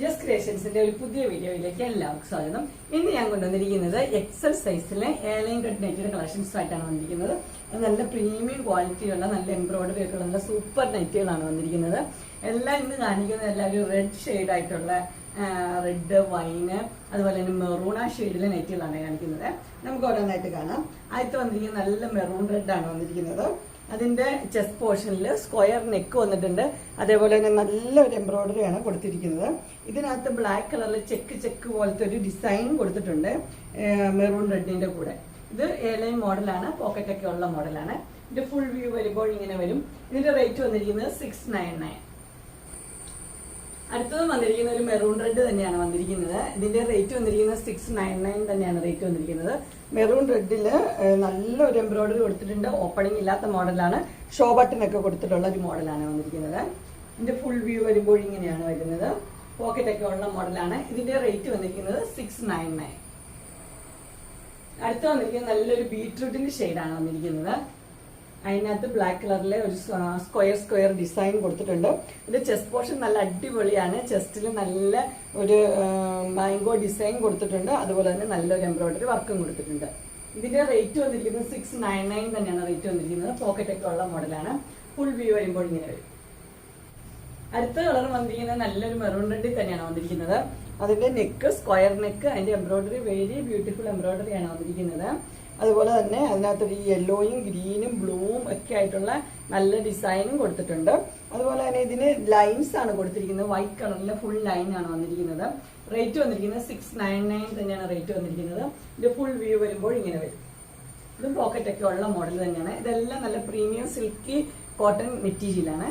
Just ക്രിയേഷൻസിന്റെ ഒരു പുതിയ വീഡിയോയിലേക്ക് എല്ലാവർക്കും സ്വാഗതം. ഇന്ന് ഞാൻ കൊണ്ടുവന്നിരിക്കുന്നത് എക്സൽ സൈസിലെ ഏലൈൻ കട്ട് നെറ്റിന്റെ കളക്ഷൻസ് ആയിട്ടാണ് വന്നിരിക്കുന്നത് നല്ല പ്രീമിയം ക്വാളിറ്റിയുള്ള നല്ല എംബ്രോയിഡറി ഒക്കെ നല്ല സൂപ്പർ നെറ്റുകളാണ് വന്നിരിക്കുന്നത്. എല്ലാം ഇന്ന് കാണിക്കുന്നത് ഒരു റെഡ് ഷെയ്ഡ് ആയിട്ടുള്ള റെഡ് വൈന് അതുപോലെ തന്നെ മെറൂൺ ആ ഷെയ്ഡിലെ നെറ്റുകളാണ് കാണിക്കുന്നത്. നമുക്ക് ഓരോന്നായിട്ട് കാണാം. ആദ്യത്തെ വന്നിരിക്കുന്നത് നല്ല മെറൂൺ റെഡ് ആണ് വന്നിരിക്കുന്നത്. അതിന്റെ ചെസ്റ്റ് പോർഷനിൽ സ്ക്വയർ നെക്ക് വന്നിട്ടുണ്ട്. അതേപോലെ തന്നെ നല്ലൊരു എംബ്രോയിഡറി ആണ് കൊടുത്തിരിക്കുന്നത്. ഇതിനകത്ത് ബ്ലാക്ക് കളറിൽ ചെക്ക് ചെക്ക് പോലത്തെ ഒരു ഡിസൈൻ കൊടുത്തിട്ടുണ്ട്. മെറൂൺ റെഡിന്റെ കൂടെ. ഇത് എയർലൈൻ മോഡലാണ് പോക്കറ്റൊക്കെ ഉള്ള മോഡലാണ് ഇതിന്റെ ഫുൾ വ്യൂ വരുമ്പോൾ ഇങ്ങനെ വരും. ഇതിന്റെ റേറ്റ് വന്നിരിക്കുന്നത് സിക്സ് നയൻ നയൻ അടുത്തത് വന്നിരിക്കുന്ന ഒരു മെറൂൺ റെഡ് തന്നെയാണ് വന്നിരിക്കുന്നത്. ഇതിന്റെ റേറ്റ് വന്നിരിക്കുന്നത് സിക്സ് നയൻ നയൻ തന്നെയാണ് റേറ്റ് വന്നിരിക്കുന്നത്. മെറൂൺ റെഡിൽ നല്ലൊരു എംബ്രോയിഡറി കൊടുത്തിട്ടുണ്ട്. ഓപ്പണിംഗ് ഇല്ലാത്ത മോഡലാണ്. ഷോ ബട്ടനൊക്കെ കൊടുത്തിട്ടുള്ള ഒരു മോഡലാണ് വന്നിരിക്കുന്നത്. ഇതിന്റെ ഫുൾ വ്യൂ വരുമ്പോൾ ഇങ്ങനെയാണ് വരുന്നത്. പോക്കറ്റ് ഒക്കെ ഉള്ള മോഡലാണ്. ഇതിന്റെ റേറ്റ് വന്നിരിക്കുന്നത് സിക്സ് നയൻ നയൻ അടുത്ത വന്നിരിക്കുന്നത് നല്ലൊരു ബീട്രൂട്ടിന്റെ ഷെയ്ഡാണ് വന്നിരിക്കുന്നത്. അതിനകത്ത് ബ്ലാക്ക് കളറിലെ ഒരു സ്ക്വയർ സ്ക്വയർ ഡിസൈൻ കൊടുത്തിട്ടുണ്ട്. ഇത് ചെസ്റ്റ് പോർഷൻ നല്ല അടിപൊളിയാണ്. ചെസ്റ്റിൽ നല്ല ഒരു മാംഗോ ഡിസൈൻ കൊടുത്തിട്ടുണ്ട്. അതുപോലെ തന്നെ നല്ലൊരു എംബ്രോയിഡറി വർക്കും കൊടുത്തിട്ടുണ്ട്. ഇതിന്റെ റേറ്റ് വന്നിരിക്കുന്നത് സിക്സ് നയൻ നയൻ തന്നെയാണ് റേറ്റ് വന്നിരിക്കുന്നത്. പോക്കറ്റ് ഒക്കെ ഉള്ള മോഡലാണ് ഫുൾ വ്യൂ വരുമ്പോൾ ഇങ്ങനെ വരും. അടുത്ത കളർ വന്നിരിക്കുന്നത് നല്ലൊരു മെറൂൺ തന്നെയാണ് വന്നിരിക്കുന്നത്. അതിന്റെ നെക്ക് സ്ക്വയർ നെക്ക് അതിന്റെ എംബ്രോയിഡറി വെരി ബ്യൂട്ടിഫുൾ എംബ്രോയിഡറി ആണ് വന്നിരിക്കുന്നത്. അതുപോലെ തന്നെ അതിനകത്തൊരു യെല്ലോയും ഗ്രീനും ബ്ലൂവും ഒക്കെ ആയിട്ടുള്ള നല്ല ഡിസൈനും കൊടുത്തിട്ടുണ്ട്. അതുപോലെ തന്നെ ഇതിന് ലൈൻസ് ആണ് കൊടുത്തിരിക്കുന്നത്. വൈറ്റ് കളറിലെ ഫുൾ ലൈൻ ആണ് വന്നിരിക്കുന്നത്. റേറ്റ് വന്നിരിക്കുന്നത് സിക്സ് നയൻ നയൻ തന്നെയാണ് റേറ്റ് വന്നിരിക്കുന്നത്. ഇത് ഫുൾ വ്യൂ വരുമ്പോൾ ഇങ്ങനെ വരും. ഇതും പോക്കറ്റ് ഒക്കെ ഉള്ള മോഡൽ തന്നെയാണ്. ഇതെല്ലാം നല്ല പ്രീമിയം സിൽക്കി കോട്ടൺ മെറ്റീരിയലാണ്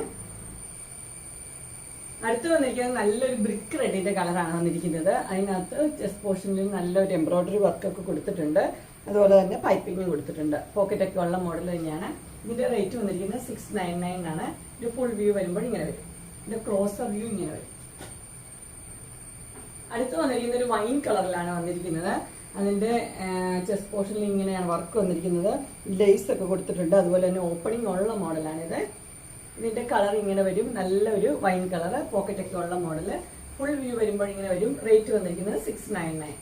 അടുത്ത് വന്നിരിക്കുന്നത് നല്ലൊരു ബ്രിക്ക് റെഡിന്റെ കളറാണ് വന്നിരിക്കുന്നത്. അതിനകത്ത് ചെസ്റ്റ് പോർഷനിൽ നല്ലൊരു എംബ്രോയിഡറി വർക്കൊക്കെ കൊടുത്തിട്ടുണ്ട്. അതുപോലെ തന്നെ പൈപ്പിങ്ങും കൊടുത്തിട്ടുണ്ട്. പോക്കറ്റ് ഒക്കെ ഉള്ള മോഡൽ തന്നെയാണ്. ഇതിന്റെ റേറ്റ് വന്നിരിക്കുന്നത് സിക്സ് നയൻ നയൻ ആണ്. ഇത് ഫുൾ വ്യൂ വരുമ്പോൾ ഇങ്ങനെ വരും. ഇതിന്റെ ക്ലോസർ വ്യൂ ഇങ്ങനെ വരും. അടുത്ത് വന്നിരിക്കുന്ന ഒരു വൈൻ കളറിലാണ് വന്നിരിക്കുന്നത്. അതിന്റെ ചെസ്റ്റ് പോർഷനിൽ ഇങ്ങനെയാണ് വർക്ക് വന്നിരിക്കുന്നത്. ലേസ് ഒക്കെ കൊടുത്തിട്ടുണ്ട്. അതുപോലെ തന്നെ ഓപ്പണിംഗ് ഉള്ള മോഡലാണിത് ഇതിന്റെ കളർ ഇങ്ങനെ വരും. നല്ലൊരു വൈൻ കളർ പോക്കറ്റ് ഒക്കെ ഉള്ള മോഡൽ ഫുൾ വ്യൂ വരുമ്പോൾ ഇങ്ങനെ വരും. റേറ്റ് വന്നിരിക്കുന്നത് സിക്സ് നയൻ നയൻ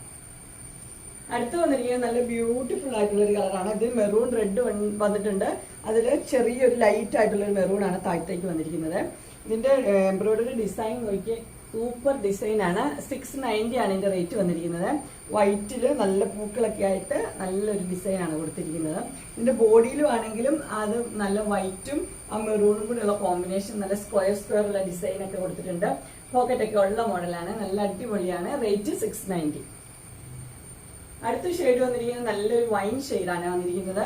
അടുത്ത് വന്നിരിക്കുന്നത് നല്ല ബ്യൂട്ടിഫുൾ ആയിട്ടുള്ള ഒരു കളറാണ്. ഇത് മെറൂൺ റെഡ് വന്നിട്ടുണ്ട്. അതിൽ ചെറിയൊരു ലൈറ്റ് ആയിട്ടുള്ള ഒരു മെറൂൺ ആണ് താഴത്തേക്ക് വന്നിരിക്കുന്നത്. ഇതിന്റെ എംബ്രോയിഡറി ഡിസൈൻ നോക്കി സൂപ്പർ ഡിസൈൻ ആണ്. സിക്സ് നയന്റി ആണ് ഇതിന്റെ റേറ്റ് വന്നിരിക്കുന്നത്. വൈറ്റിൽ നല്ല പൂക്കളൊക്കെ ആയിട്ട് നല്ലൊരു ഡിസൈൻ ആണ് കൊടുത്തിരിക്കുന്നത്. ഇതിന്റെ ബോഡിയിലും ആണെങ്കിലും അത് നല്ല വൈറ്റും ആ മെറൂണും കൂടെയുള്ള കോമ്പിനേഷൻ നല്ല സ്ക്വയർ സ്ക്വയർ ഉള്ള ഡിസൈൻ ഒക്കെ കൊടുത്തിട്ടുണ്ട്. പോക്കറ്റ് ഒക്കെ ഉള്ള മോഡലാണ് നല്ല അടിപൊളിയാണ്. റേറ്റ് സിക്സ് നയന്റി അടുത്ത ഷെയ്ഡ് വന്നിരിക്കുന്നത് നല്ലൊരു വൈൻ ഷെയ്ഡാണ് വന്നിരിക്കുന്നത്.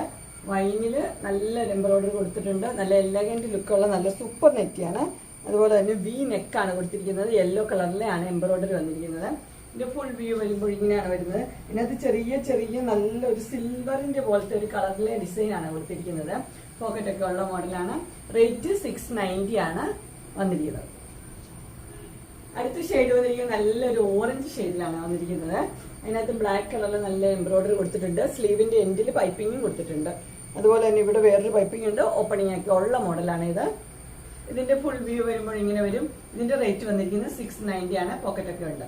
വൈനിൽ നല്ല എംബ്രോയിഡറി കൊടുത്തിട്ടുണ്ട്. നല്ല എലഗന്റ് ലുക്കുള്ള നല്ല സൂപ്പർ നെറ്റിയാണ് അതുപോലെ തന്നെ വി നെക്കാണ് കൊടുത്തിരിക്കുന്നത്. യെല്ലോ കളറിലാണ് എംബ്രോയിഡറി വന്നിരിക്കുന്നത്. ഇതിന്റെ ഫുൾ വ്യൂ വരുമ്പോൾ ഇങ്ങനെയാണ് വരുന്നത്. ഇതിനകത്ത് ചെറിയ ചെറിയ നല്ലൊരു സിൽവറിന്റെ പോലത്തെ ഒരു കളറിലെ ഡിസൈനാണ് കൊടുത്തിരിക്കുന്നത്. പോക്കറ്റ് ഒക്കെ ഉള്ള മോഡലാണ് റേറ്റ് സിക്സ് നയന്റി ആണ് വന്നിരിക്കുന്നത്. അടുത്ത ഷെയ്ഡ് വന്നിരിക്കുന്നത് നല്ലൊരു ഓറഞ്ച് ഷെയ്ഡിലാണ് വന്നിരിക്കുന്നത്. അതിനകത്ത് ബ്ലാക്ക് കളറിൽ നല്ല എംബ്രോയിഡറി കൊടുത്തിട്ടുണ്ട്. സ്ലീവിന്റെ എൻഡിൽ പൈപ്പിങ്ങും കൊടുത്തിട്ടുണ്ട്. അതുപോലെ തന്നെ ഇവിടെ വേറൊരു പൈപ്പിംഗ് ഉണ്ട്. ഓപ്പണിംഗ് ഒക്കെ ഉള്ള മോഡലാണ് ഇത്. ഇതിന്റെ ഫുൾ വ്യൂ വരുമ്പോൾ ഇങ്ങനെ വരും. ഇതിന്റെ റേറ്റ് വന്നിരിക്കുന്നത് സിക്സ് നയന്റി ആണ്. പോക്കറ്റ് ഒക്കെ ഉണ്ട്.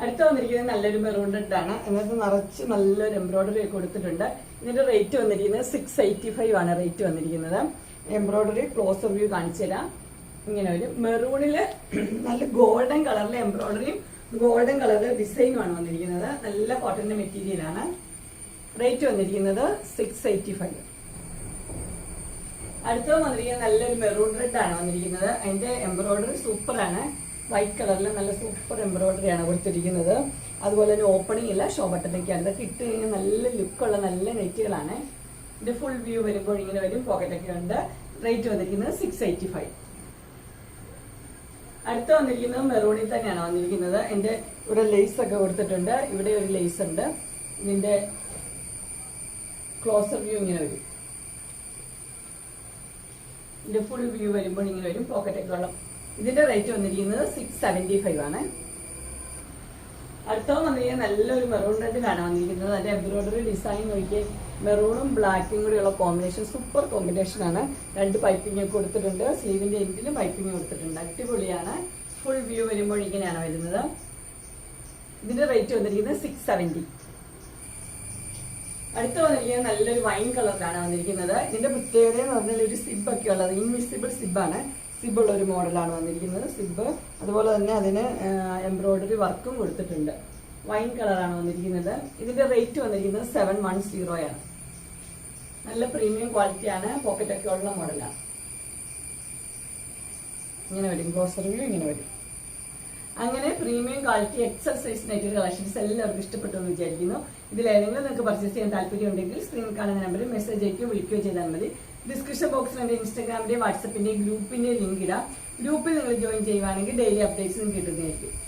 അടുത്ത വന്നിരിക്കുന്നത് നല്ലൊരു മെറൂൺ ആണ്. അതിനകത്ത് നിറച്ച് നല്ലൊരു എംബ്രോയിഡറി ഒക്കെ കൊടുത്തിട്ടുണ്ട്. ഇതിന്റെ റേറ്റ് വന്നിരിക്കുന്നത് സിക്സ് എയ്റ്റി ഫൈവ് ആണ് റേറ്റ് വന്നിരിക്കുന്നത്. എംബ്രോയിഡറി ക്ലോസർ വ്യൂ കാണിച്ചു തരാം ഇങ്ങനെ വരും. മെറൂണിൽ നല്ല ഗോൾഡൻ കളറിലെ എംബ്രോയിഡറിയും ഗോൾഡൻ കളറിലെ ഡിസൈനുമാണ് വന്നിരിക്കുന്നത്. നല്ല കോട്ടന്റെ മെറ്റീരിയൽ ആണ്. റേറ്റ് വന്നിരിക്കുന്നത് സിക്സ് എയ്റ്റി ഫൈവ് അടുത്തത് വന്നിരിക്കുന്നത് നല്ലൊരു മെറൂൺ റെഡ് ആണ് വന്നിരിക്കുന്നത്. അതിന്റെ എംബ്രോയിഡറി സൂപ്പറാണ് വൈറ്റ് കളറിൽ നല്ല സൂപ്പർ എംബ്രോയിഡറി ആണ് കൊടുത്തിരിക്കുന്നത്. അതുപോലെ തന്നെ ഓപ്പണിംഗ് ഇല്ല ഷോ ബട്ടനൊക്കെയാണ് ഇതൊക്കെ ഇട്ട് കഴിഞ്ഞാൽ നല്ല ലുക്കുള്ള നല്ല നെറ്റുകളാണ്. ഇതിന്റെ ഫുൾ വ്യൂ വരുമ്പോൾ ഇങ്ങനെ വരും പോക്കറ്റ് ഒക്കെ ഉണ്ട്. റേറ്റ് വന്നിരിക്കുന്നത് സിക്സ് എയ്റ്റി ഫൈവ് അടുത്ത് വന്നിരിക്കുന്നത് മെറൂണിൽ തന്നെയാണ് വന്നിരിക്കുന്നത്. എന്റെ ഇവിടെ ലേസ് ഒക്കെ കൊടുത്തിട്ടുണ്ട്. ഇവിടെ ഒരു ലേസ് ഉണ്ട്. ഇതിന്റെ ക്ലോസർ വ്യൂ ഇങ്ങനെ വരും. ഇതിന്റെ ഫുൾ വ്യൂ വരുമ്പോൾ ഇങ്ങനെ വരും. പോക്കറ്റ് ഒക്കെ ഉള്ള ഇതിന്റെ റേറ്റ് വന്നിരിക്കുന്നത് സിക്സ് സെവന്റി ഫൈവ് ആണ്. അടുത്ത വന്നിരിക്കുന്നത് നല്ലൊരു മെറൂൺ റെഡ് കാണാൻ വന്നിരിക്കുന്നത്. അതിന്റെ എംബ്രോയിഡറി ഡിസൈൻ നോക്കി മെറൂണും ബ്ലാക്കും കൂടെയുള്ള കോമ്പിനേഷൻ സൂപ്പർ കോമ്പിനേഷൻ ആണ്. രണ്ട് പൈപ്പിംഗ് ഒക്കെ കൊടുത്തിട്ടുണ്ട്. സ്ലീവിന്റെ എൻഡിലും പൈപ്പിംഗ് കൊടുത്തിട്ടുണ്ട്. അടിപൊളിയാണ്. ഫുൾ വ്യൂ വരുമ്പോൾ ഇങ്ങനെയാണ് വരുന്നത്. ഇതിന്റെ റേറ്റ് വന്നിരിക്കുന്നത് സിക്സ് സെവന്റി അടുത്ത വന്നിരിക്കുന്നത് നല്ലൊരു വൈൻ കളറിലാണ് വന്നിരിക്കുന്നത്. ഇതിന്റെ പ്രത്യേകത എന്ന് പറഞ്ഞാൽ ഒരു സിബ് ഒക്കെ ഉള്ളത്. ഇൻവിസിബിൾ സിബാണ് സിബ് ഉള്ള ഒരു മോഡലാണ് വന്നിരിക്കുന്നത്. സിബ് അതുപോലെ തന്നെ അതിന് എംബ്രോയിഡറി വർക്കും കൊടുത്തിട്ടുണ്ട്. വൈൻ കളറാണ് വന്നിരിക്കുന്നത്. ഇതിന്റെ റേറ്റ് വന്നിരിക്കുന്നത് സെവൻ വൺ സീറോയാണ് നല്ല പ്രീമിയം ക്വാളിറ്റിയാണ് പോക്കറ്റ് ഒക്കെ ഉള്ള മോഡലാണ് ഇങ്ങനെ വരും. ഗ്രോസറിയും ഇങ്ങനെ വരും. അങ്ങനെ premium quality exercise night collections എല്ലാവർക്കും ഇഷ്ടപ്പെട്ടു എന്ന് വിചാരിക്കുന്നു. ഇതിലേതെങ്കിലും നിങ്ങൾക്ക് പർച്ചേസ് ചെയ്യാൻ താല്പര്യം ഉണ്ടെങ്കിൽ സ്ക്രീൻ കാണുന്ന നമ്പറിൽ മെസ്സേജ് അയക്കുകയോ വിളിക്കുകയോ ചെയ്താൽ മതി. ഡിസ്ക്രിപ്ഷൻ ബോക്സിൽ എന്റെ ഇൻസ്റ്റാഗ്രാമിന്റെ വാട്സപ്പിന്റെ ഗ്രൂപ്പിന്റെ ലിങ്ക് ഇടാം. ഗ്രൂപ്പിൽ നിങ്ങൾ ജോയിൻ ചെയ്യുവാണെങ്കിൽ ഡെയിലി അപ്ഡേറ്റ്സ് കിട്ടുന്നതായിരിക്കും.